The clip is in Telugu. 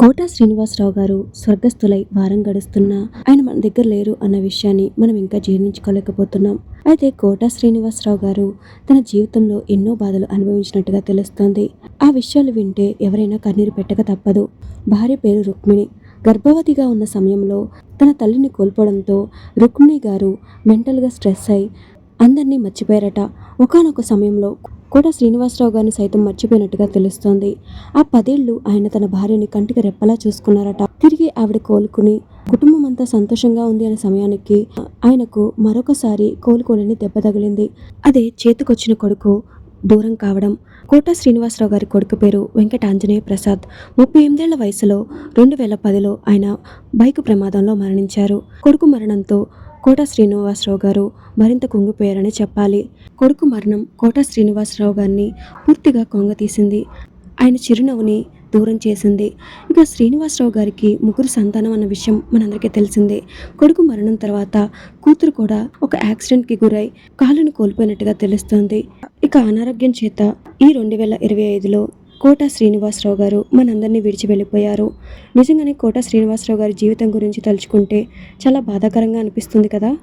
కోటా శ్రీనివాసరావు గారు స్వర్గస్థులై వారం గడుస్తున్నా ఆయన మన దగ్గర లేరు అన్న విషయాన్ని మనం ఇంకా జీర్ణించుకోలేకపోతున్నాం. అయితే కోట శ్రీనివాసరావు గారు తన జీవితంలో ఎన్నో బాధలు అనుభవించినట్టుగా తెలుస్తోంది. ఆ విషయాలు వింటే ఎవరైనా కన్నీరు పెట్టక తప్పదు. భార్య పేరు రుక్మిణి. గర్భవతిగా ఉన్న సమయంలో తన తల్లిని కోల్పోవడంతో రుక్మిణి గారు మెంటల్గా స్ట్రెస్ అయి అందరినీ మర్చిపోయారట. ఒకానొక సమయంలో కోట శ్రీనివాసరావు గారిని సైతం మర్చిపోయినట్టుగా తెలుస్తోంది. ఆ పదేళ్ళు ఆయన తన భార్యని కంటికి రెప్పలా చూసుకున్నారట. తిరిగి ఆవిడ కోలుకుని కుటుంబం అంతా సంతోషంగా ఉంది అనే సమయానికి ఆయనకు మరొకసారి కోలుకోలేని దెబ్బ తగిలింది. అదే చేతికొచ్చిన కొడుకు దూరం కావడం. కోట శ్రీనివాసరావు గారి కొడుకు పేరు వెంకటాంజనేయ ప్రసాద్. ముప్పై ఎనిమిదేళ్ళ వయసులో రెండు వేల పదిలో ఆయన బైక్ ప్రమాదంలో మరణించారు. కొడుకు మరణంతో కోట శ్రీనివాసరావు గారు మరింత కుంగిపోయారని చెప్పాలి. కొడుకు మరణం కోట శ్రీనివాసరావు గారిని పూర్తిగా కొంగతీసింది ఆయన చిరునవ్వుని దూరం చేసింది. ఇక శ్రీనివాసరావు గారికి ముగ్గురు సంతానం అన్న విషయం మనందరికీ తెలిసిందే. కొడుకు మరణం తర్వాత కూతురు కూడా ఒక యాక్సిడెంట్కి గురై కాలును కోల్పోయినట్టుగా తెలుస్తోంది. ఇక అనారోగ్యం చేత ఈ రెండు వేల ఇరవై ఐదులో కోట శ్రీనివాసరావు గారు మనందరినీ విడిచి వెళ్ళిపోయారు. నిజంగానే కోట శ్రీనివాసరావు గారి జీవితం గురించి తలుచుకుంటే చాలా బాధాకరంగా అనిపిస్తుంది కదా?